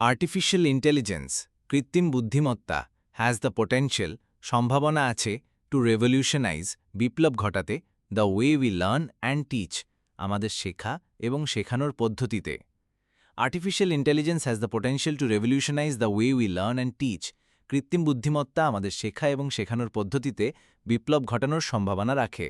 Artificial intelligence কৃত্রিম বুদ্ধিমত্তা has the potential সম্ভাবনা আছে টু রেভলিউশনাইজ বিপ্লব ঘটাতে the way we learn and teach আমাদের শেখা এবং শেখানোর পদ্ধতিতে। Artificial intelligence has the potential to revolutionise the way we learn and teach কৃত্রিম বুদ্ধিমত্তা আমাদের শেখা এবং শেখানোর পদ্ধতিতে বিপ্লব ঘটানোর সম্ভাবনা রাখে।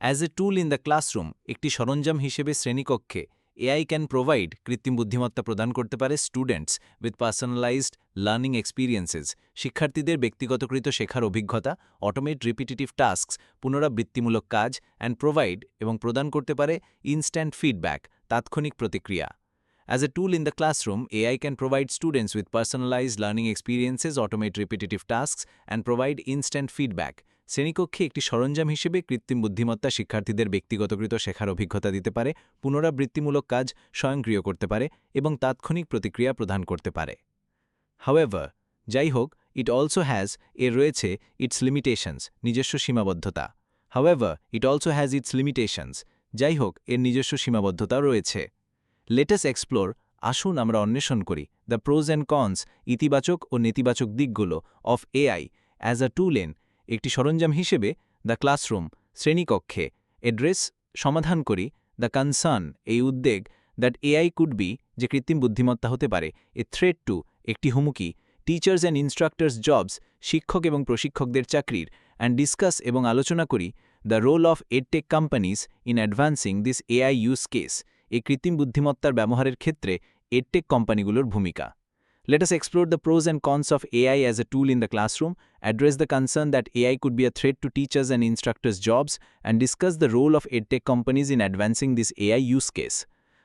As a tool in the classroom একটি সরঞ্জাম হিসেবে শ্রেণীকক্ষে এআই ক্যান প্রোভাইড কৃত্রিম বুদ্ধিমত্তা প্রদান করতে পারে students with personalised learning experiences শিক্ষার্থীদের ব্যক্তিগতকৃত শেখার অভিজ্ঞতা অটোমেট রিপিটিটিভ টাস্কস পুনরাবৃত্তিমূলক কাজ অ্যান্ড প্রোভাইড এবং প্রদান করতে পারে ইনস্ট্যান্ট ফিডব্যাক তাৎক্ষণিক প্রতিক্রিয়া As a tool in the classroom, AI can provide students with personalized learning experiences, automate repetitive tasks, and provide instant feedback. শ্রেণীকক্ষে একটি সরঞ্জাম হিসেবে কৃত্রিম বুদ্ধিমত্তা শিক্ষার্থীদের ব্যক্তিগতকৃত শেখার অভিজ্ঞতা দিতে পারে, পুনরাবৃত্তিমূলক কাজ স্বয়ংক্রিয় করতে পারে এবং তাৎক্ষণিক প্রতিক্রিয়া প্রদান করতে পারে। হাওয়েভার যাই হোক ইট অলসো হ্যাজ এর রয়েছে ইটস লিমিটেশনস নিজস্ব সীমাবদ্ধতা। However it also has its limitations যাই হোক, এর নিজস্ব সীমাবদ্ধতা রয়েছে। লেটেস এক্সপ্লোর আসুন আমরা অন্বেষণ করি দ্য প্রোজ অ্যান্ড কনস ইতিবাচক ও নেতিবাচক দিকগুলো of AI as a tool an একটি সরঞ্জাম হিসেবে দ্য ক্লাসরুম, শ্রেণীকক্ষে এড্রেস সমাধান করি, দ্য কনসার্ন, এই উদ্বেগ দ্যাট এআই কুড বি, যে কৃত্রিম বুদ্ধিমত্তা হতে পারে, এ থ্রেড টু একটি হুমকি, টিচার্স অ্যান্ড ইনস্ট্রাক্টরস জবস, শিক্ষক এবং প্রশিক্ষকদের চাকরির, অ্যান্ড ডিসকাস এবং আলোচনা করি the role of edtech companies in advancing this AI use case এই কৃত্রিম বুদ্ধিমত্তার ব্যবহারের ক্ষেত্রে এডটেক কোম্পানিগুলোর ভূমিকা। Let us explore the pros and cons of AI as a tool in the classroom, address the concern that AI could be a threat to teachers and instructors' jobs, and discuss the role of edtech companies in advancing this AI use case.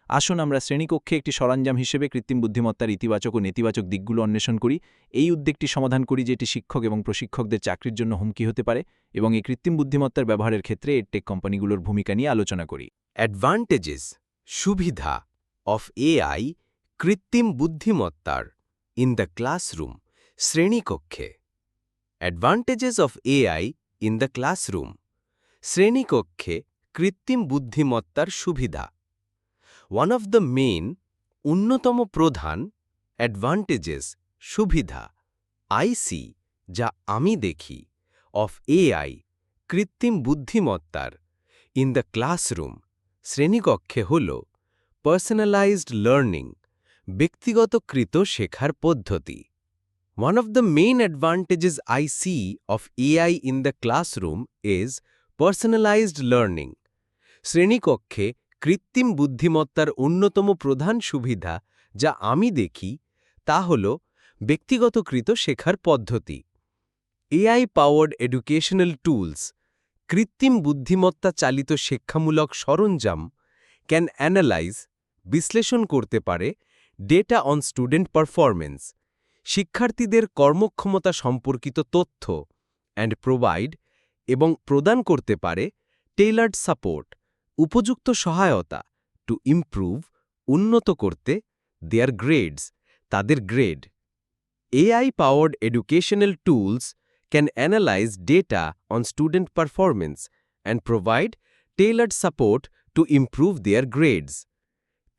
আসুন আমরা শ্রেণীকক্ষে একটি সরঞ্জাম হিসেবে কৃত্রিম বুদ্ধিমত্তার ইতিবাচক ও নেতিবাচক দিকগুলো অন্বেষণ করি। এই উদ্বেগটি সমাধান করি যে এটি শিক্ষক এবং প্রশিক্ষকদের চাকরির জন্য হুমকি হতে পারে এবং এই কৃত্রিম বুদ্ধিমত্তার ব্যবহারের ক্ষেত্রে এডটেক কোম্পানিগুলোর ভূমিকা নিয়ে আলোচনা করি। অ্যাডভান্টেজেস সুবিধা অফ এআই কৃত্রিম বুদ্ধিমত্তার। ইন দ্য ক্লাসরুম শ্রেণীকক্ষে advantages of AI in the classroom শ্রেণীকক্ষে কৃত্রিম বুদ্ধিমত্তার সুবিধা ওয়ান অফ দ্য মেইন অন্যতম প্রধান অ্যাডভান্টেজেস সুবিধা আইসি যা আমি দেখি অফ এআই কৃত্রিম বুদ্ধিমত্তার ইন দ্য ক্লাসরুম শ্রেণীকক্ষে হল পার্সোনালাইজড লার্নিং ব্যক্তিগতকৃত শেখার পদ্ধতি One of the main advantages I see of AI in the classroom is personalized learning. শ্রেণীকক্ষে কৃত্রিম বুদ্ধিমত্তার অন্যতম প্রধান সুবিধা যা আমি দেখি তা হল ব্যক্তিগতকৃত শেখার পদ্ধতি এআই পাওয়ার্ড এডুকেশনাল টুলস কৃত্রিম বুদ্ধিমত্তা চালিত শিক্ষামূলক সরঞ্জাম ক্যান অ্যানালাইজ বিশ্লেষণ করতে পারে ডেটা অন স্টুডেন্ট পারফরমেন্স শিক্ষার্থীদের কর্মক্ষমতা সম্পর্কিত তথ্য অ্যান্ড প্রোভাইড এবং প্রদান করতে পারে টেইলার্ড সাপোর্ট উপযুক্ত সহায়তা টু ইমপ্রুভ উন্নত করতে দেয়ার গ্রেডস তাদের grade AI powered educational tools can analyse data on student performance and provide tailored support to improve their grades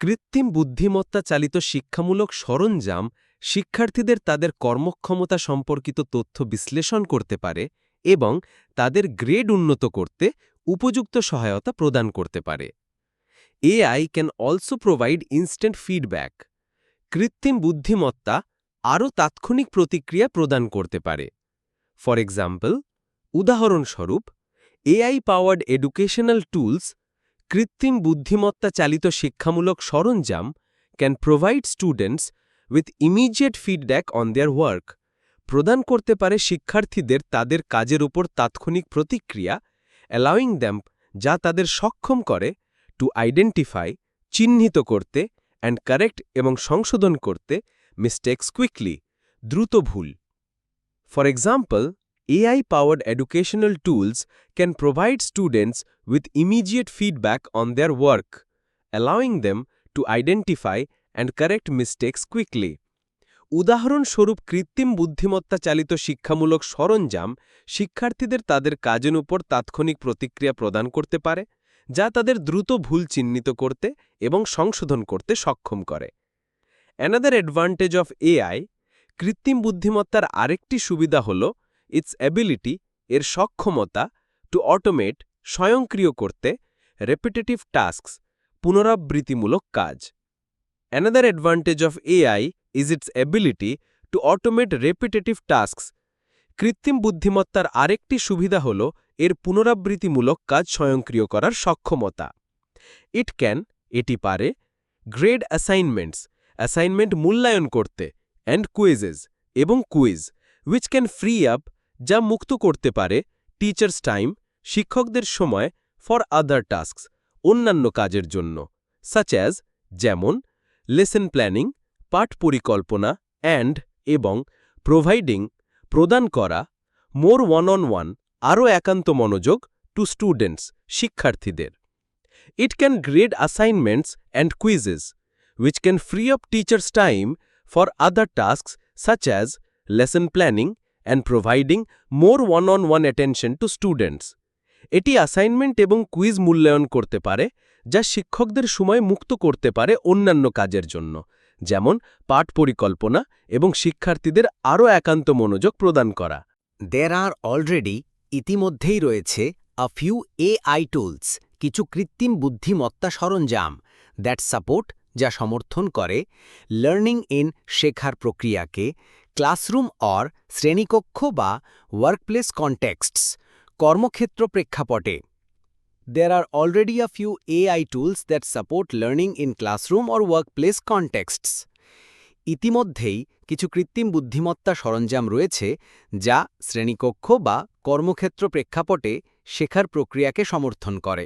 কৃত্রিম বুদ্ধিমত্তা চালিত শিক্ষামূলক সরঞ্জাম শিক্ষার্থীদের তাদের কর্মক্ষমতা সম্পর্কিত তথ্য বিশ্লেষণ করতে পারে এবং তাদের গ্রেড উন্নত করতে উপযুক্ত সহায়তা প্রদান করতে পারে। AI can also provide instant feedback কৃত্রিম বুদ্ধিমত্তা আরও তাৎক্ষণিক প্রতিক্রিয়া প্রদান করতে পারে। ফর এক্সাম্পল উদাহরণস্বরূপ, এআই পাওয়ার্ড এডুকেশনাল টুলস কৃত্রিম বুদ্ধিমত্তা চালিত শিক্ষামূলক সরঞ্জাম can provide students with immediate feedback on their work প্রদান করতে পারে শিক্ষার্থীদের তাদের কাজের উপর তাৎক্ষণিক প্রতিক্রিয়া অ্যালাউইং দ্যাম যা তাদের সক্ষম করে টু আইডেন্টিফাই চিহ্নিত করতে অ্যান্ড কারেক্ট এবং সংশোধন করতে মিস্টেক্স কুইকলি দ্রুত ভুল। For example AI powered educational tools can provide students with immediate feedback on their work, allowing them to identify and correct mistakes quickly. উদাহরণস্বরূপ কৃত্রিম বুদ্ধিমত্তা চালিত শিক্ষামূলক সরঞ্জাম শিক্ষার্থীদের তাদের কাজের উপর তাৎক্ষণিক প্রতিক্রিয়া প্রদান করতে পারে যা তাদের দ্রুত ভুল চিহ্নিত করতে এবং সংশোধন করতে সক্ষম করে অ্যানাদার অ্যাডভান্টেজ অফ এআই কৃত্রিম বুদ্ধিমত্তার আরেকটি সুবিধা হল ইটস অ্যাবিলিটি এর সক্ষমতা টু অটোমেট স্বয়ংক্রিয় করতে রেপিটেটিভ টাস্কস পুনরাবৃত্তিমূলক কাজ। Another advantage of AI is its ability to automate repetitive tasks কৃত্রিম বুদ্ধিমত্তার আরেকটি সুবিধা হল এর পুনরাবৃত্তিমূলক কাজ স্বয়ংক্রিয় করার সক্ষমতা। ইট ক্যান এটি পারে গ্রেড অ্যাসাইনমেন্টস অ্যাসাইনমেন্ট মূল্যায়ন করতে অ্যান্ড কুইজেস এবং quiz which can free up যা মুক্ত করতে পারে টিচার্স টাইম শিক্ষকদের সময় ফর আদার টাস্কস অন্যান্য কাজের জন্য সাচ অ্যাজ যেমন লেসন প্ল্যানিং পাঠ পরিকল্পনা অ্যান্ড এবং প্রোভাইডিং প্রদান করা মোর ওয়ান অন ওয়ান আরও একান্ত মনোযোগ টু স্টুডেন্টস শিক্ষার্থীদের। It can grade assignments and quizzes which can free up teachers' time for other tasks such as lesson planning and providing more one-on-one attention to students. এটি assignment এবং quiz মূল্যায়ন করতে পারে, যা শিক্ষকদের সময় মুক্ত করতে পারে অন্যান্য কাজের জন্য, যেমন পাঠ পরিকল্পনা এবং শিক্ষার্থীদের আরও একান্ত মনোযোগ প্রদান করা দের আর অলরেডি ইতিমধ্যেই রয়েছে আ ফিউ এআই টুলস কিছু কৃত্রিম বুদ্ধিমত্তা সরঞ্জাম দ্যাট সাপোর্ট যা সমর্থন করে লার্নিং ইন শেখার প্রক্রিয়াকে ক্লাসরুম অর শ্রেণীকক্ষ বা ওয়ার্কপ্লেস কনটেক্সটস কর্মক্ষেত্র প্রেক্ষাপটে There are already a few AI tools that support learning in classroom or workplace contexts. ইতিমধ্যেই কিছু কৃত্রিম বুদ্ধিমত্তা সরঞ্জাম রয়েছে যা শ্রেণীকক্ষ বা কর্মক্ষেত্র প্রেক্ষাপটে শেখার প্রক্রিয়াকে সমর্থন করে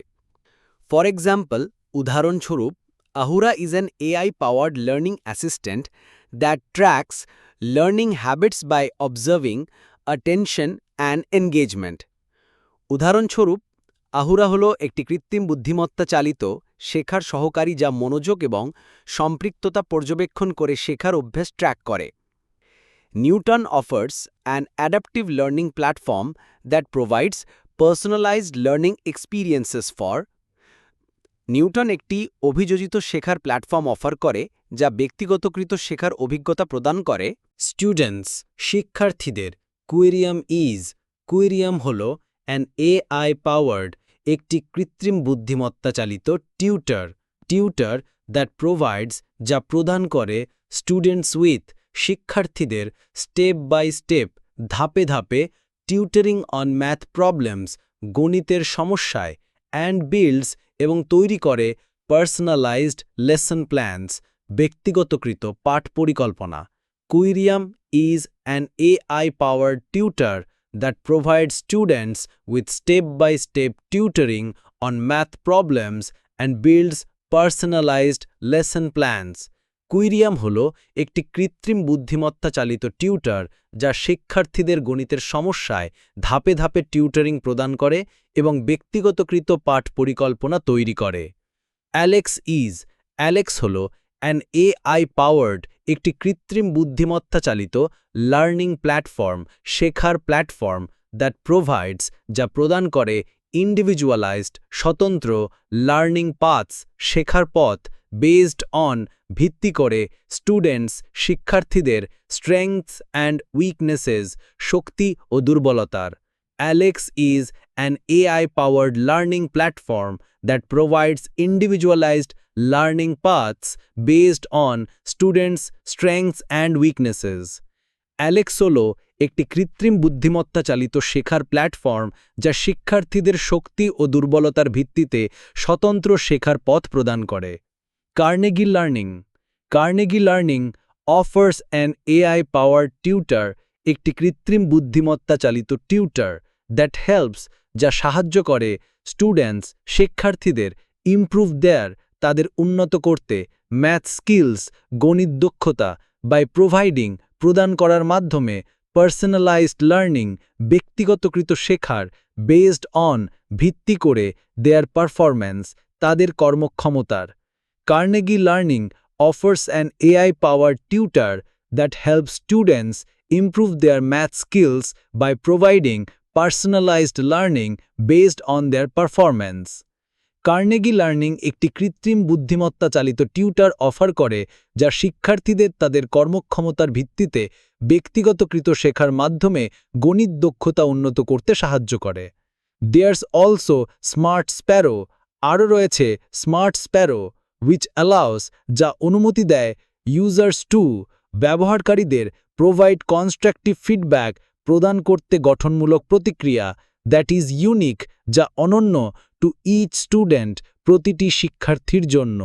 ফর এক্সাম্পল উদাহরণস্বরূপ Ahura is an AI powered learning assistant that tracks learning habits by observing attention and engagement উদাহরণস্বরূপ, আহুরা হল একটি কৃত্রিম বুদ্ধিমত্তা চালিত, শেখার সহকারী যা মনোযোগ এবং সম্পৃক্ততা পর্যবেক্ষণ করে শেখার অভ্যাস ট্র্যাক করে। Newton offers an adaptive learning platform that provides personalized learning experiences for Newton একটি অভিযোজিত শেখার প্ল্যাটফর্ম অফার করে যা ব্যক্তিগতকৃত শেখার অভিজ্ঞতা প্রদান করে। স্টুডেন্টস শিক্ষার্থীদের কুয়েরিয়াম ইজ কুয়েরিয়াম হল অ্যান এআই পাওয়ার্ড একটি কৃত্রিম বুদ্ধিমত্তা চালিত টিউটার টিউটার দ্যাট প্রোভাইডস যা প্রদান করে স্টুডেন্টস উইথ শিক্ষার্থীদের স্টেপ বাই স্টেপ ধাপে ধাপে টিউটারিং অন ম্যাথ প্রবলেমস গণিতের সমস্যায় অ্যান্ড বিল্ডস এবং তৈরি করে পার্সোনালাইজড লেসন প্ল্যানস ব্যক্তিগতকৃত পাঠ পরিকল্পনা Querium is an AI power tutor that provides students with step-by-step tutoring on math problems and builds personalized lesson plans. Querium হল একটি কৃত্রিম বুদ্ধিমত্তা চালিত টিউটার যা শিক্ষার্থীদের গণিতের সমস্যায় ধাপে ধাপে টিউটারিং প্রদান করে এবং ব্যক্তিগতকৃত পাঠ পরিকল্পনা তৈরি করে অ্যালেক্স ইজ অ্যালেক্স হল অ্যান এআই পাওয়ার্ড একটি কৃত্রিম বুদ্ধিমত্তা চালিত লার্নিং প্ল্যাটফর্ম শেখার প্ল্যাটফর্ম দ্যাট প্রোভাইডস যা প্রদান করে ইন্ডিভিজুয়ালাইজড স্বতন্ত্র লার্নিং পাথস শেখার পথ বেসড অন ভিত্তি করে স্টুডেন্টস শিক্ষার্থীদের স্ট্রেংথস অ্যান্ড উইকনেসেস শক্তি ও দুর্বলতার। Alex is an AI powered learning platform that provides individualized learning paths based on students' strengths and weaknesses. Alex হল একটি কৃত্রিম বুদ্ধিমত্তা চালিত শেখার প্ল্যাটফর্ম যা শিক্ষার্থীদের শক্তি ও দুর্বলতার ভিত্তিতে স্বতন্ত্র শেখার পথ প্রদান করে Carnegie Learning Carnegie Learning offers an AI power tutor একটি কৃত্রিম বুদ্ধিমত্তা চালিত টিউটার দ্যাট হেল্পস যা সাহায্য করে স্টুডেন্টস শিক্ষার্থীদের ইমপ্রুভ দেয়ার তাদের উন্নত করতে ম্যাথ স্কিলস, গণিত দক্ষতা বাই প্রোভাইডিং প্রদান করার মাধ্যমে পার্সোনালাইজড লার্নিং ব্যক্তিগতকৃত শেখার বেসড অন ভিত্তি করে দেয়ার পারফরম্যান্স তাদের কর্মক্ষমতার। Carnegie Learning offers an AI power tutor that help students improve their math skills by providing personalized learning based on their performance Carnegie Learning একটি কৃত্রিম বুদ্ধিমত্তা চালিত টিউটার অফার করে, যা শিক্ষার্থীদের তাদের কর্মক্ষমতার ভিত্তিতে ব্যক্তিগতকৃত শেখার মাধ্যমে গণিত দক্ষতা উন্নত করতে সাহায্য করে। দেয়ার্স অলসো স্মার্ট স্প্যারো আরও রয়েছে স্মার্ট স্প্যারো উইচ অ্যালাউস যা অনুমতি দেয় ইউজার্স টু ব্যবহারকারীদের প্রোভাইড কনস্ট্রাকটিভ ফিডব্যাক প্রদান করতে গঠনমূলক প্রতিক্রিয়া দ্যাট ইজ ইউনিক যা অনন্য টু ইচ স্টুডেন্ট প্রতিটি শিক্ষার্থীর জন্য।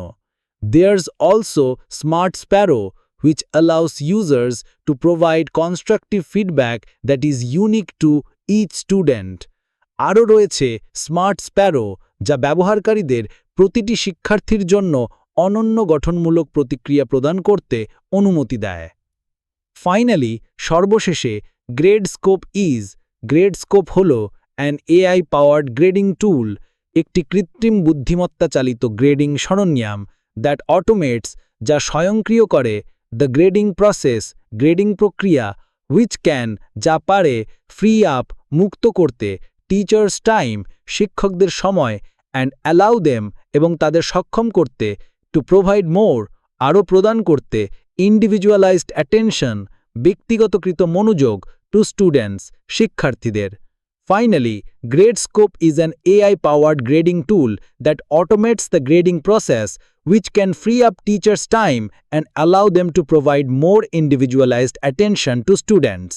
There's also Smart Sparrow which allows users to provide constructive feedback that is unique to each student. আরও রয়েছে স্মার্ট স্প্যারো যা ব্যবহারকারীদের প্রতিটি শিক্ষার্থীর জন্য অনন্য গঠনমূলক প্রতিক্রিয়া প্রদান করতে অনুমতি দেয়। ফাইনালি সর্বশেষে Gradescope is Gradescope হল an AI powered grading tool একটি কৃত্রিম বুদ্ধিমত্তা চালিত গ্রেডিং সরঞ্জাম দ্যাট অটোমেটস যা স্বয়ংক্রিয় করে দ্য গ্রেডিং প্রসেস গ্রেডিং প্রক্রিয়া হুইচ ক্যান যা পারে ফ্রি আপ মুক্ত করতে টিচার্স টাইম শিক্ষকদের সময় অ্যান্ড অ্যালাউ দেম এবং তাদের সক্ষম করতে টু প্রোভাইড মোর আরও প্রদান করতে ইন্ডিভিজুয়ালাইজড অ্যাটেনশন ব্যক্তিগতকৃত মনোযোগ টু স্টুডেন্টস শিক্ষার্থীদের। Finally, GradeScope is an AI-powered grading tool that automates the grading process, which can free up teachers' time and allow them to provide more individualized attention to students.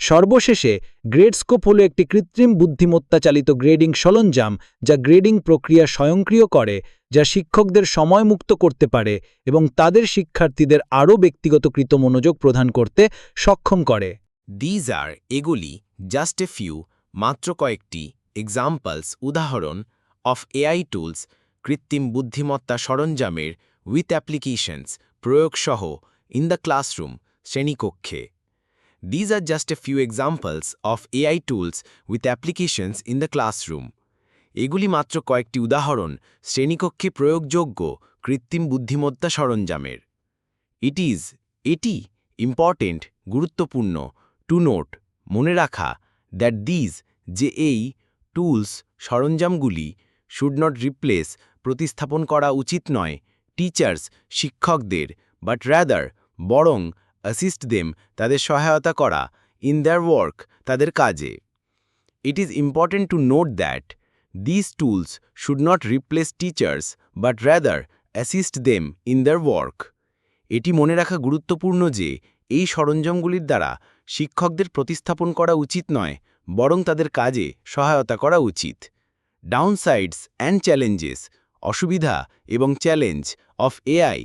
সর্বশেষে গ্রেডস্কোপ হল একটি কৃত্রিম বুদ্ধিমত্তা চালিত grading সরঞ্জাম যা grading প্রক্রিয়া স্বয়ংক্রিয় করে যা শিক্ষকদের সময় মুক্ত করতে পারে এবং তাদের শিক্ষার্থীদের আরও ব্যক্তিগতকৃত মনোযোগ প্রদান করতে সক্ষম করে দিজ আর এগুলি জাস্ট এ ফিউ মাত্র কয়েকটি এক্সাম্পলস উদাহরণ অফ এআই টুলস কৃত্রিম বুদ্ধিমত্তা সরঞ্জামের উইথ অ্যাপ্লিকেশনস প্রয়োগসহ ইন দ্য ক্লাসরুম শ্রেণীকক্ষে। These are just a few examples of AI tools with applications in the classroom এগুলি মাত্র কয়েকটি উদাহরণ, শ্রেণীকক্ষে প্রয়োগযোগ্য কৃত্রিম বুদ্ধিমত্তা সরঞ্জামের। ইট ইজ এটি ইম্পর্টেন্ট গুরুত্বপূর্ণ। টু নোট মনে রাখা দ্যাট দিজ যে এই টুলস, সরঞ্জামগুলি শুড নট রিপ্লেস প্রতিস্থাপন করা উচিত নয় টিচার্স শিক্ষকদের বাট র্যাদার বরং অ্যাসিস্ট দেম তাদের সহায়তা করা ইন দ্যার ওয়ার্ক তাদের কাজে। It is important to note that this tools should not replace teachers but rather assist them in their work এটি মনে রাখা গুরুত্বপূর্ণ যে এই সরঞ্জামগুলির দ্বারা শিক্ষকদের প্রতিস্থাপন করা উচিত নয় বরং তাদের কাজে সহায়তা করা উচিত। ডাউনসাইডস অ্যান্ড চ্যালেঞ্জেস, অসুবিধা এবং চ্যালেঞ্জ অফ এআই,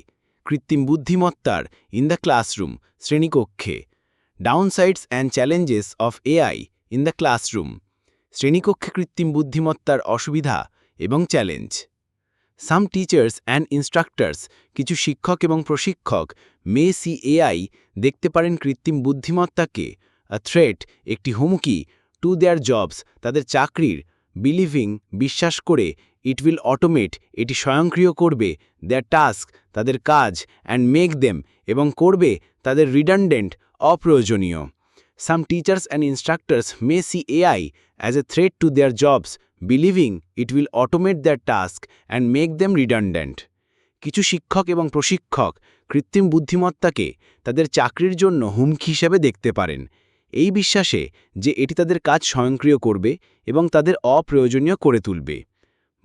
কৃত্রিম বুদ্ধিমত্তার ইন দ্য ক্লাসরুম, শ্রেণীকক্ষে। Downsides and challenges of AI, in the classroom, শ্রেণীকক্ষে কৃত্রিম বুদ্ধিমত্তার অসুবিধা এবং challenge. Some teachers and instructors, কিছু শিক্ষক এবং প্রশিক্ষক মে সি এআই দেখতে পারেন কৃত্রিম বুদ্ধিমত্তাকে থ্রেট, একটি হুমকি টু দেয়ার জবস তাদের চাকরির বিলিভিং বিশ্বাস করে ইট উইল অটোমেট এটি স্বয়ংক্রিয় করবে দেয়ার টাস্ক তাদের কাজ অ্যান্ড মেক দেম এবং করবে, তাদের রিডান্ডেন্ট অপ্রয়োজনীয়। Some teachers and instructors may see AI as a threat to their jobs believing it will automate their task and make them redundant কিছু শিক্ষক এবং প্রশিক্ষক কৃত্রিম বুদ্ধিমত্তাকে তাদের চাকরির জন্য হুমকি হিসেবে দেখতে পারেন। এই বিশ্বাসে যে এটি তাদের কাজ স্বয়ংক্রিয় করবে এবং তাদের অপ্রয়োজনীয় করে তুলবে।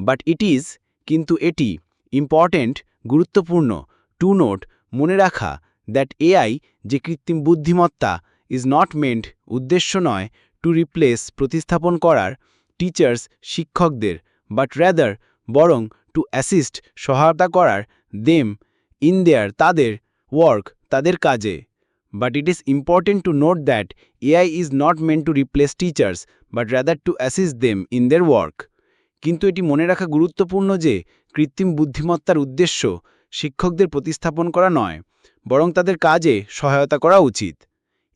বাট ইট ইজ কিন্তু এটি ইম্পর্ট্যান্ট গুরুত্বপূর্ণ টু নোট মনে রাখা দ্যাট এআই যে কৃত্রিম বুদ্ধিমত্তা ইজ নট মেন্ট উদ্দেশ্য নয় টু রিপ্লেস প্রতিস্থাপন করার টিচার্স শিক্ষকদের বাট র্যাদার বরং টু অ্যাসিস্ট সহায়তা করার দেম ইন দেয়ার তাদের ওয়ার্ক তাদের কাজে। But it is important to note that AI is not meant to replace teachers but rather to assist them in their work কিন্তু এটি মনে রাখা গুরুত্বপূর্ণ যে কৃত্রিম বুদ্ধিমত্তার উদ্দেশ্য শিক্ষকদের প্রতিস্থাপন করা নয়, বরং তাদের কাজে সহায়তা করা উচিত।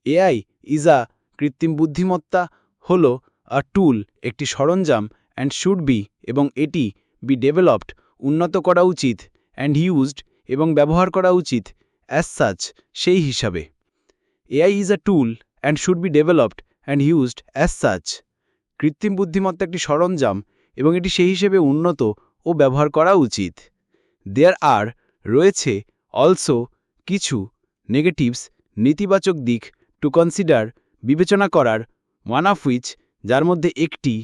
এআই ইজ আ কৃত্রিম বুদ্ধিমত্তা, হল আ টুল একটি সরঞ্জাম অ্যান্ড শুড বি এবং এটি বি ডেভেলপড উন্নত করা উচিত অ্যান্ড ইউজড এবং ব্যবহার করা উচিত অ্যাজ সাচ সেই হিসাবে। AI is a tool and should be developed and used as such কৃত্রিম বুদ্ধিমত্তা একটি সরঞ্জাম এবং এটি সেই হিসেবে উন্নত ও ব্যবহার করা উচিত। দেয়ার আর রয়েছে অলসো কিছু নেগেটিভস নেতিবাচক দিক টু কনসিডার বিবেচনা করার ওয়ান অফ হুইচ যার মধ্যে একটি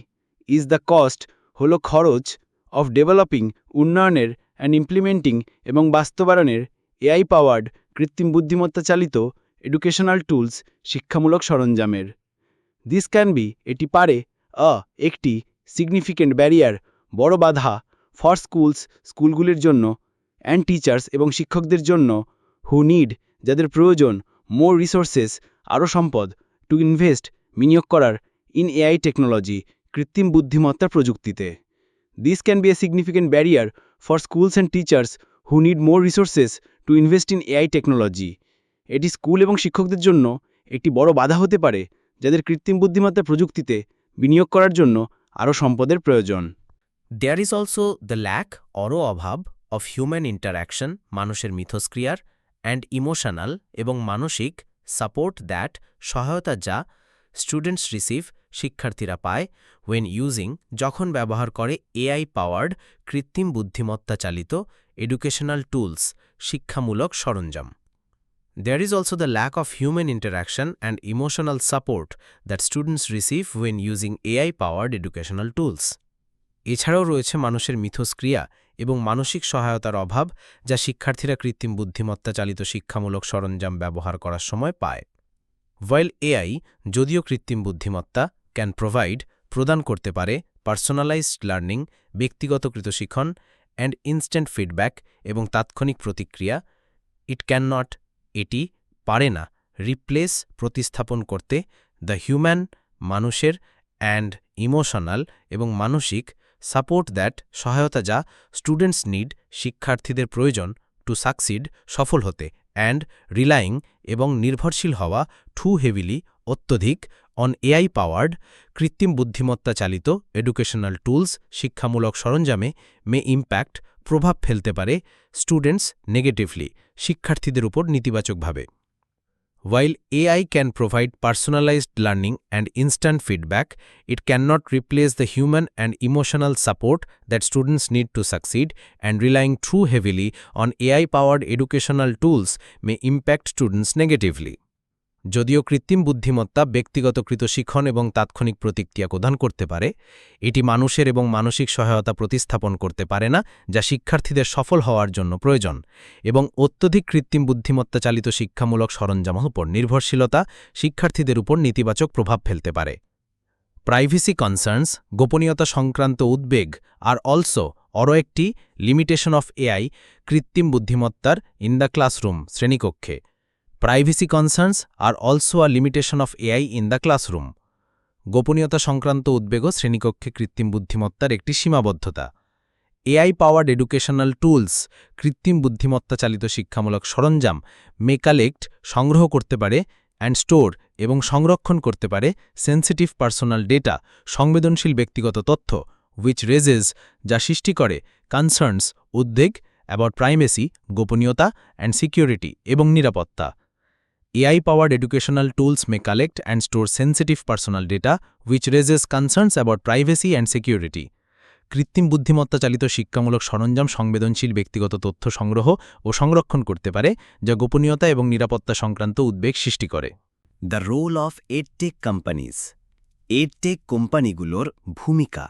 ইজ দ্য কস্ট হল খরচ অফ ডেভেলপিং উন্নয়নের অ্যান্ড ইমপ্লিমেন্টিং এবং বাস্তবায়নের এআই পাওয়ার্ড কৃত্রিম বুদ্ধিমত্তা চালিত এডুকেশনাল টুলস শিক্ষামূলক সরঞ্জামের। দিস ক্যান বি এটি পারে, আ, একটি সিগনিফিকেন্ট ব্যারিয়ার বড় বাধা ফর স্কুলস স্কুলগুলির জন্য অ্যান্ড টিচার্স এবং শিক্ষকদের জন্য হু নিড যাদের প্রয়োজন মোর রিসোর্সেস আরও সম্পদ টু ইনভেস্ট বিনিয়োগ করার ইন এআই টেকনোলজি কৃত্রিম বুদ্ধিমত্তা প্রযুক্তিতে। This can be a significant barrier for schools and teachers who need more resources to invest in AI technology এটি স্কুল এবং শিক্ষকদের জন্য একটি বড় বাধা হতে পারে, যাদের কৃত্রিম বুদ্ধিমত্তা প্রযুক্তিতে বিনিয়োগ করার জন্য আরও সম্পদের প্রয়োজন। There is also the lack অরও অভাব অফ হিউম্যান ইন্টারাকশন মানুষের মিথস্ক্রিয়ার অ্যান্ড ইমোশনাল এবং মানসিক সাপোর্ট দ্যাট সহায়তা যা স্টুডেন্টস রিসিভ শিক্ষার্থীরা পায় ওয়েন ইউজিং যখন ব্যবহার করে এআই পাওয়ার্ড কৃত্রিম বুদ্ধিমত্তা চালিত এডুকেশনাল টুলস শিক্ষামূলক সরঞ্জাম। There is also the lack of human interaction and emotional support that students receive when using AI-powered educational tools. এছাড়াও রয়েছে মানুষের মিথস্ক্রিয়া এবং মানসিক সহায়তার অভাব যা শিক্ষার্থীরা কৃত্রিম বুদ্ধিমত্তা চালিত শিক্ষামূলক সরঞ্জাম ব্যবহার করার সময় পায় ওয়াইল এআই যদিও কৃত্রিম বুদ্ধিমত্তা ক্যান প্রোভাইড প্রদান করতে পারে পার্সোনালাইজড লার্নিং ব্যক্তিগতকৃত শিখন অ্যান্ড ইনস্ট্যান্ট ফিডব্যাক এবং তাৎক্ষণিক প্রতিক্রিয়া ইট ক্যান নট এটি পারে না। রিপ্লেস প্রতিস্থাপন করতে দ্য হিউম্যান, মানুষের অ্যান্ড ইমোশনাল এবং মানসিক সাপোর্ট দ্যাট সহায়তা যা স্টুডেন্টস নিড, শিক্ষার্থীদের প্রয়োজন, টু সাকসিড, সফল হতে অ্যান্ড রিলাইং এবং নির্ভরশীল হওয়া টু হেভিলি, অত্যধিক, অন এআই পাওয়ার্ড, কৃত্রিম বুদ্ধিমত্তা চালিত এডুকেশনাল টুলস, শিক্ষামূলক সরঞ্জামে মে ইম্প্যাক্ট প্রভাব ফেলতে পারে স্টুডেন্টস নেগেটিভলি শিক্ষার্থীদের উপর নেতিবাচকভাবে। While AI can provide personalized learning and instant feedback it can not replace the human and emotional support that students need to succeed and relying too heavily on AI powered educational tools may impact students negatively যদিও কৃত্রিম বুদ্ধিমত্তা ব্যক্তিগতকৃত শিখন এবং তাৎক্ষণিক প্রতিক্রিয়া প্রদান করতে পারে, এটি মানুষের এবং মানসিক সহায়তা প্রতিস্থাপন করতে পারে না, যা শিক্ষার্থীদের সফল হওয়ার জন্য প্রয়োজন। এবং অত্যধিক কৃত্রিম বুদ্ধিমত্তা চালিত শিক্ষামূলক সরঞ্জামের উপর নির্ভরশীলতা শিক্ষার্থীদের উপর নেতিবাচক প্রভাব ফেলতে পারে। প্রাইভেসি কনসার্নস, গোপনীয়তা সংক্রান্ত উদ্বেগ, আর অলসো অরও একটি লিমিটেশন অফ এআই কৃত্রিম বুদ্ধিমত্তার ইন দ্য ক্লাসরুম শ্রেণীকক্ষে। Privacy concerns are also a limitation of AI in the classroom. গোপনীয়তা সংক্রান্ত উদ্বেগও শ্রেণীকক্ষে কৃত্রিম বুদ্ধিমত্তার একটি সীমাবদ্ধতা। এআই পাওয়ার্ড এডুকেশনাল টুলস, কৃত্রিম বুদ্ধিমত্তা চালিত শিক্ষামূলক সরঞ্জাম, মে কালেক্ট, সংগ্রহ করতে পারে, অ্যান্ড স্টোর এবং সংরক্ষণ করতে পারে সেন্সিটিভ পার্সোনাল ডেটা, সংবেদনশীল ব্যক্তিগত তথ্য উইচ রেজেস যা সৃষ্টি করে কনসার্নস উদ্বেগ অ্যাবাউট প্রাইমেসি গোপনীয়তা অ্যান্ড সিকিউরিটি এবং নিরাপত্তা। AI powered educational tools may collect and store sensitive personal data, which raises concerns about privacy and security. কৃত্রিম বুদ্ধিমত্তা চালিত শিক্ষামূলক সরঞ্জাম সংবেদনশীল ব্যক্তিগত তথ্য সংগ্রহ ও সংরক্ষণ করতে পারে, যা গোপনীয়তা এবং নিরাপত্তা সংক্রান্ত উদ্বেগ সৃষ্টি করে। The role of edtech companies edtech কোম্পানিগুলোর ভূমিকা।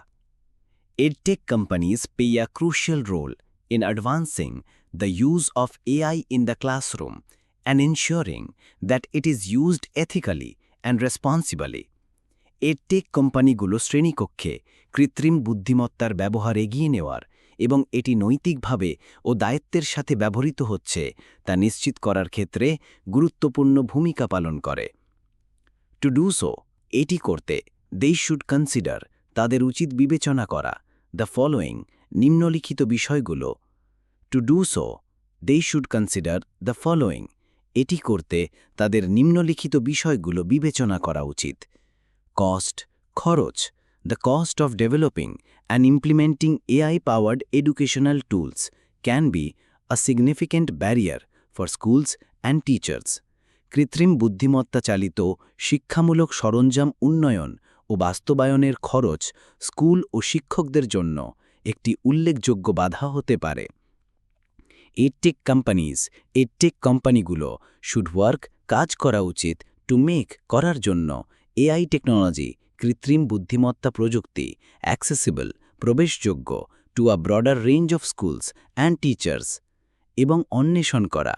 Edtech companies play a crucial role in advancing the use of AI in the classroom and ensuring that it is used ethically and responsibly edtech কোম্পানিগুলো শ্রেণীকক্ষে কৃত্রিম বুদ্ধিমত্তার ব্যবহার এগিয়ে নেওয়ার এবং এটি নৈতিকভাবে ও দায়িত্বের সাথে ব্যবহৃত হচ্ছে তা নিশ্চিত করার ক্ষেত্রে গুরুত্বপূর্ণ ভূমিকা পালন করে। টু ডু সো এটি করতে দে শুড কনসিডার তাদের উচিত বিবেচনা করা। দ্য ফলোয়িং নিম্নলিখিত বিষয়গুলো। To do so they should consider the following এটি করতে তাদের নিম্নলিখিত বিষয়গুলো বিবেচনা করা উচিত। কস্ট, খরচ, the cost of developing and implementing AI powered educational tools can be a significant barrier for schools and teachers. কৃত্রিম বুদ্ধিমত্তা চালিত শিক্ষামূলক সরঞ্জাম উন্নয়ন ও বাস্তবায়নের খরচ স্কুল ও শিক্ষকদের জন্য একটি উল্লেখযোগ্য বাধা হতে পারে। এডটেক কোম্পানিজ এডটেক কোম্পানিগুলো শুড ওয়ার্ক কাজ করা উচিত টু মেক করার জন্য এআই টেকনোলজি কৃত্রিম বুদ্ধিমত্তা প্রযুক্তি accessible প্রবেশযোগ্য to a broader range of schools and teachers এবং অন্বেষণ করা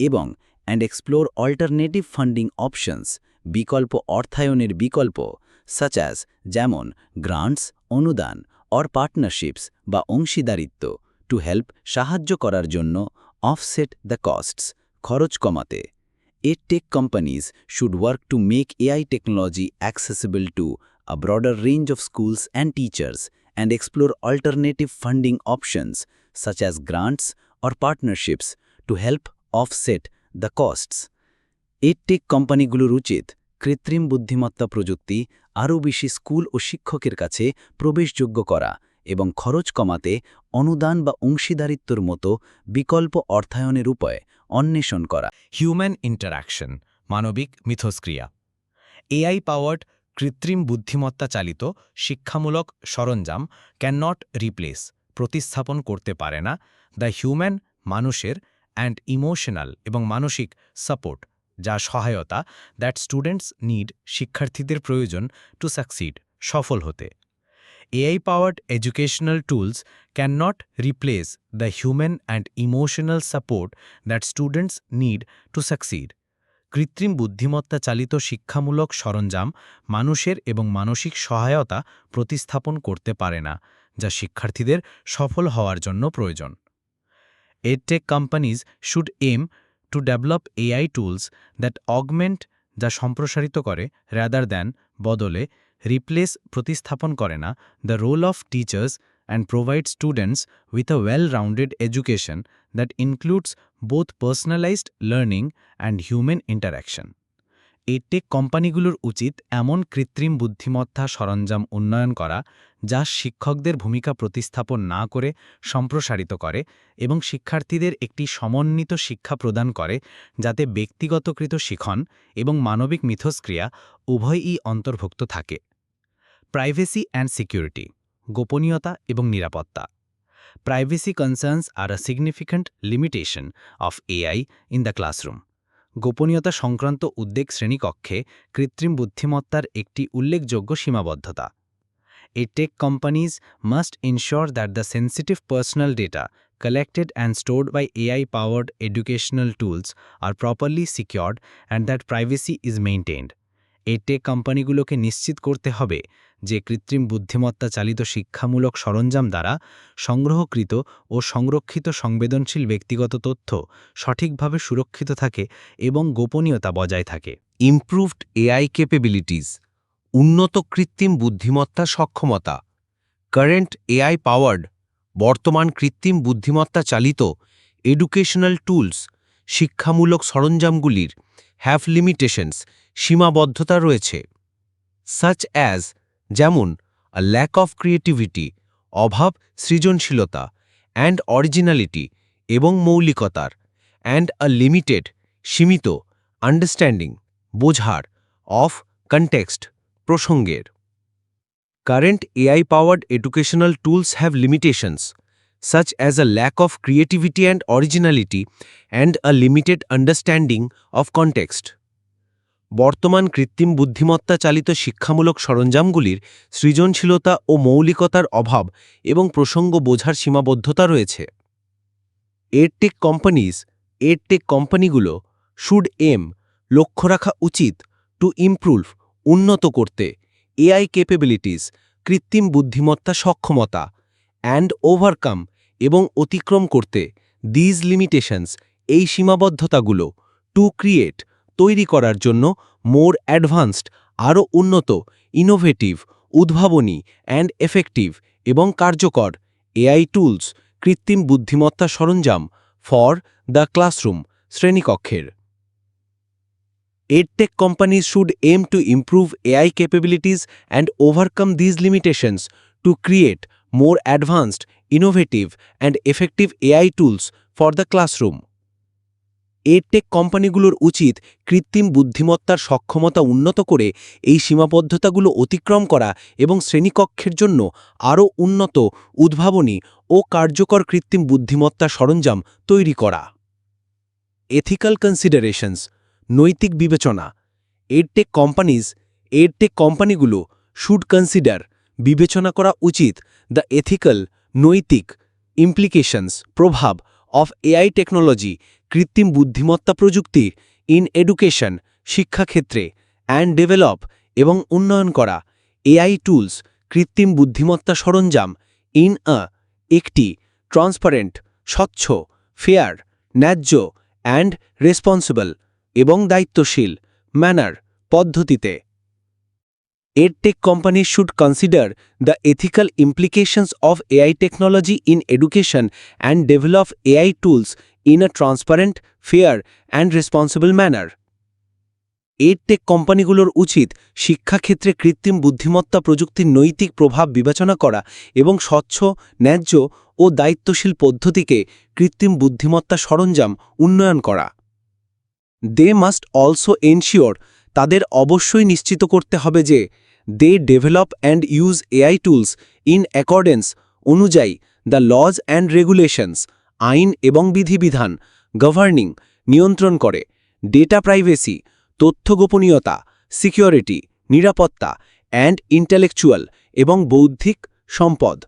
এবং and explore alternative funding options বিকল্প অর্থায়নের বিকল্প সাচ অ্যাজ যেমন গ্রান্টস অনুদান অর পার্টনারশিপস বা অংশীদারিত্ব। টু হেল্প সাহায্য করার জন্য অফসেট দ্য কস্টস খরচ কমাতে। Edtech companies should work to make AI technology accessible to a broader range of schools and teachers and explore alternative funding options such as grants or partnerships to help offset the costs edtech কোম্পানিগুলোর উচিত কৃত্রিম বুদ্ধিমত্তা প্রযুক্তি, আরও বেশি school ও শিক্ষকের কাছে প্রবেশযোগ্য করা। এবং খরচ কমাতে অনুদান বা অংশীদারিত্বর মতো বিকল্প অর্থায়নের উপায় অন্বেষণ করা। হিউম্যান ইন্টারাকশন মানবিক মিথস্ক্রিয়া। এআই পাওয়ার্ড কৃত্রিম বুদ্ধিমত্তা চালিত শিক্ষামূলক সরঞ্জাম ক্যান নট রিপ্লেস প্রতিস্থাপন করতে পারে না দ্য হিউম্যান মানুষের অ্যান্ড ইমোশনাল এবং মানসিক সাপোর্ট যা সহায়তা দ্যাট স্টুডেন্টস নিড শিক্ষার্থীদের প্রয়োজন টু সাকসিড সফল হতে। Educational tools can not replace the human and emotional support that students need to succeed কৃত্রিম বুদ্ধিমত্তা চালিত শিক্ষামূলক সরঞ্জাম মানুষের এবং মানসিক সহায়তা প্রতিস্থাপন করতে পারে না, যা শিক্ষার্থীদের সফল হওয়ার জন্য প্রয়োজন। Edtech companies should aim to develop AI tools that augment যা সম্প্রসারিত করে রাদার দ্যান বদলে রিপ্লেস প্রতিস্থাপন করে না the role of teachers and provide students with a well rounded education that includes both personalized learning and human interaction edtech কোম্পানিগুলোর উচিত এমন কৃত্রিম বুদ্ধিমত্তা সরঞ্জাম উন্নয়ন করা, যা শিক্ষকদের ভূমিকা প্রতিস্থাপন না করে সম্প্রসারিত করে এবং শিক্ষার্থীদের একটি সমন্বিত শিক্ষা প্রদান করে, যাতে ব্যক্তিগতকৃত শিখন এবং মানবিক মিথস্ক্রিয়া উভয়ই অন্তর্ভুক্ত থাকে। প্রাইভেসি অ্যান্ড সিকিউরিটি গোপনীয়তা এবং নিরাপত্তা। Privacy concerns are a significant limitation of AI in the classroom গোপনীয়তা সংক্রান্ত উদ্বেগ শ্রেণীকক্ষে কৃত্রিম বুদ্ধিমত্তার একটি উল্লেখযোগ্য সীমাবদ্ধতা। Edtech companies must ensure that the sensitive personal data collected and stored by AI-powered educational tools are properly secured and that privacy is maintained. এই টেক কোম্পানিগুলোকে নিশ্চিত করতে হবে যে কৃত্রিম বুদ্ধিমত্তা চালিত শিক্ষামূলক সরঞ্জাম দ্বারা সংগ্রহকৃত ও সংরক্ষিত সংবেদনশীল ব্যক্তিগত তথ্য সঠিকভাবে সুরক্ষিত থাকে এবং গোপনীয়তা বজায় থাকে। ইমপ্রুভড এআই ক্যাপেবিলিটিস উন্নত কৃত্রিম বুদ্ধিমত্তা সক্ষমতা কারেন্ট এআই পাওয়ার্ড বর্তমান কৃত্রিম বুদ্ধিমত্তা চালিত এডুকেশনাল টুলস শিক্ষামূলক সরঞ্জামগুলির হ্যাভ লিমিটেশনস সীমাবদ্ধতা রয়েছে। সাচ অ্যাজ যেমন ল্যাক অফ ক্রিয়েটিভিটি অভাব সৃজনশীলতা অ্যান্ড অরিজিনালিটি এবং মৌলিকতার অ্যান্ড আ লিমিটেড সীমিত আন্ডারস্ট্যান্ডিং বোঝার অফ কনটেক্সট প্রসঙ্গের। Current AI-powered educational tools have limitations, such as a lack of creativity and originality and a limited understanding of context. বর্তমান কৃত্রিম বুদ্ধিমত্তা চালিত শিক্ষামূলক সরঞ্জামগুলির সৃজনশীলতা ও মৌলিকতার অভাব এবং প্রসঙ্গ বোঝার সীমাবদ্ধতা রয়েছে এডটেক কোম্পানিজ এডটেক কোম্পানিগুলো শুড এম, লক্ষ্য রাখা উচিত, টু ইমপ্রুভ, উন্নত করতে, এআই ক্যাপেবিলিটিস, কৃত্রিম বুদ্ধিমত্তা সক্ষমতা অ্যান্ড ওভারকাম এবং অতিক্রম করতে দিজ লিমিটেশনস এই সীমাবদ্ধতাগুলো টু ক্রিয়েট তৈরি করার জন্য মোর অ্যাডভান্সড আরও উন্নত ইনোভেটিভ উদ্ভাবনী অ্যান্ড এফেক্টিভ এবং কার্যকর এআই টুলস কৃত্রিম বুদ্ধিমত্তা সরঞ্জাম ফর দ্য ক্লাসরুম শ্রেণীকক্ষের। EdTech companies should aim to improve AI capabilities and overcome these limitations to create more advanced, innovative, and effective AI tools for the classroom. Edtech কোম্পানিগুলোর উচিত কৃত্রিম বুদ্ধিমত্তার সক্ষমতা উন্নত করে এই সীমাবদ্ধতাগুলো অতিক্রম করা এবং শ্রেণীকক্ষের জন্য আরও উন্নত উদ্ভাবনী ও কার্যকর কৃত্রিম বুদ্ধিমত্তা সরঞ্জাম তৈরি করা এথিক্যাল কনসিডারেশনস নৈতিক বিবেচনা এডটেক কোম্পানিজ এডটেক কোম্পানিগুলো শুড কনসিডার বিবেচনা করা উচিত দ্য এথিক্যাল, নৈতিক ইমপ্লিকেশনস প্রভাব অফ এআই টেকনোলজি, কৃত্রিম বুদ্ধিমত্তা প্রযুক্তি ইন এডুকেশন শিক্ষাক্ষেত্রে অ্যান্ড ডেভেলপ এবং উন্নয়ন করা, এআই টুলস কৃত্রিম বুদ্ধিমত্তা সরঞ্জাম ইন আ একটি ট্রান্সপারেন্ট স্বচ্ছ ফেয়ার ন্যায্য অ্যান্ড রেসপন্সিবল এবং দায়িত্বশীল ম্যানার পদ্ধতিতে। EdTech companies should consider the ethical implications of AI technology in education and develop AI tools in a transparent, fair, and responsible manner. Edtech কোম্পানিগুলোর উচিত শিক্ষাক্ষেত্রে কৃত্রিম বুদ্ধিমত্তা প্রযুক্তির নৈতিক প্রভাব বিবেচনা করা এবং স্বচ্ছ ন্যায্য ও দায়িত্বশীল পদ্ধতিকে কৃত্রিম বুদ্ধিমত্তা সরঞ্জাম উন্নয়ন করা দে মাস্ট অলসো এনশিওর তাদের অবশ্যই নিশ্চিত করতে হবে যে they develop and use AI tools in accordance অনুযায়ী দ্য লজ অ্যান্ড রেগুলেশনস আইন এবং বিধিবিধান গভর্নিং নিয়ন্ত্রণ করে। ডেটা প্রাইভেসি তথ্য গোপনীয়তা সিকিউরিটি নিরাপত্তা অ্যান্ড ইন্টেলেকচুয়াল এবং বৌদ্ধিক সম্পদ।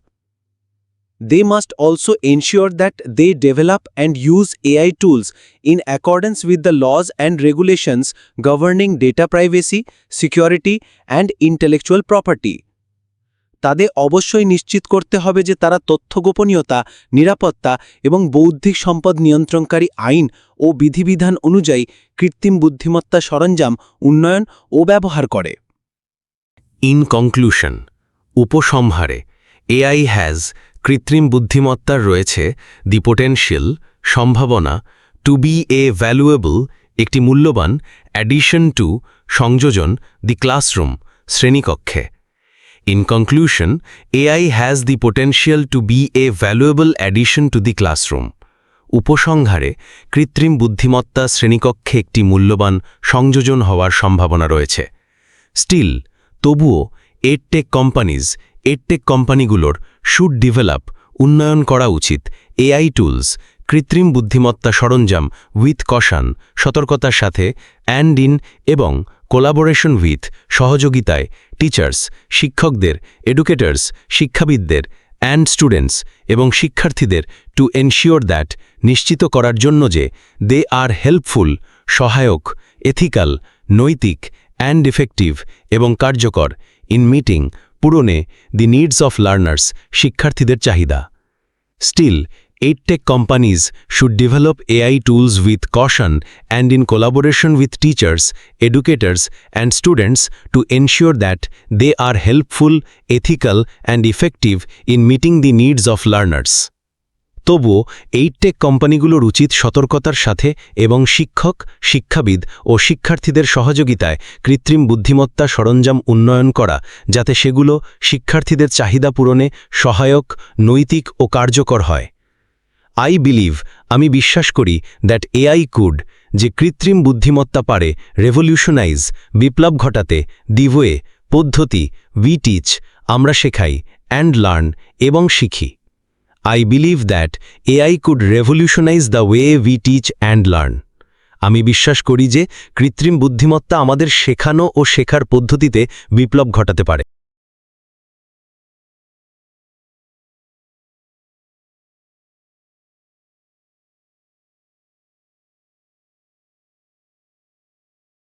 They must also ensure that they develop and use AI tools in accordance with the laws and regulations governing data privacy, security, and intellectual property. তাদের অবশ্যই নিশ্চিত করতে হবে যে তারা তথ্য গোপনীয়তা নিরাপত্তা এবং বৌদ্ধিক সম্পদ নিয়ন্ত্রণকারী আইন ও বিধিবিধান অনুযায়ী কৃত্রিম বুদ্ধিমত্তা সরঞ্জাম উন্নয়ন ও ব্যবহার করে ইন কনক্লুশন উপসংহারে এআই হ্যাজ কৃত্রিম বুদ্ধিমত্তার রয়েছে দি পোটেনশিয়াল সম্ভাবনা টু বি এ ভ্যালুয়েবল একটি মূল্যবান অ্যাডিশন টু সংযোজন দি ক্লাসরুম শ্রেণীকক্ষে। In conclusion AI has the potential to be a valuable addition to the classroom উপসংহারে, কৃত্রিম বুদ্ধিমত্তা শ্রেণীকক্ষে একটি মূল্যবান, সংযোজন হওয়ার সম্ভাবনা রয়েছে। স্টিল তবুও এডটেক কোম্পানিজ এডটেক কোম্পানিগুলোর শুড ডেভেলপ উন্নয়ন করা উচিত এআই টুলস কৃত্রিম বুদ্ধিমত্তা সরঞ্জাম উইথ কশান সতর্কতার সাথে অ্যান্ড ইন এবং কোলাবোরেশন উইথ সহযোগিতায় টিচার্স শিক্ষকদের এডুকেটর্স শিক্ষাবিদদের অ্যান্ড স্টুডেন্টস এবং শিক্ষার্থীদের টু এনশিওর দ্যাট নিশ্চিত করার জন্য যে দে আর হেল্পফুল সহায়ক এথিক্যাল নৈতিক অ্যান্ড ইফেক্টিভ এবং কার্যকর ইন মিটিং পূরণে দি নিডস অফ লার্নার্স শিক্ষার্থীদের চাহিদা। Still edtech companies should develop AI tools with caution and in collaboration with teachers educators and students to ensure that they are helpful ethical and effective in meeting the needs of learners তবুও edtech কোম্পানিগুলোর উচিত সতর্কতার সাথে এবং শিক্ষক, শিক্ষাবিদ ও শিক্ষার্থীদের সহযোগিতায় কৃত্রিম বুদ্ধিমত্তা সরঞ্জাম উন্নয়ন করা, যাতে সেগুলো শিক্ষার্থীদের চাহিদা পূরণে সহায়ক, নৈতিক ও কার্যকর হয়। আই বিলিভ আমি বিশ্বাস করি দ্যাট এআই কুড যে কৃত্রিম বুদ্ধিমত্তা পারে রেভলিউশনাইজ বিপ্লব ঘটাতে দিওয়ে পদ্ধতি উই টিচ আমরা শেখাই অ্যান্ড লার্ন এবং শিখি। I believe that AI could revolutionize the way we teach and learn আমি বিশ্বাস করি যে কৃত্রিম বুদ্ধিমত্তা আমাদের শেখানো ও শেখার পদ্ধতিতে বিপ্লব ঘটাতে পারে।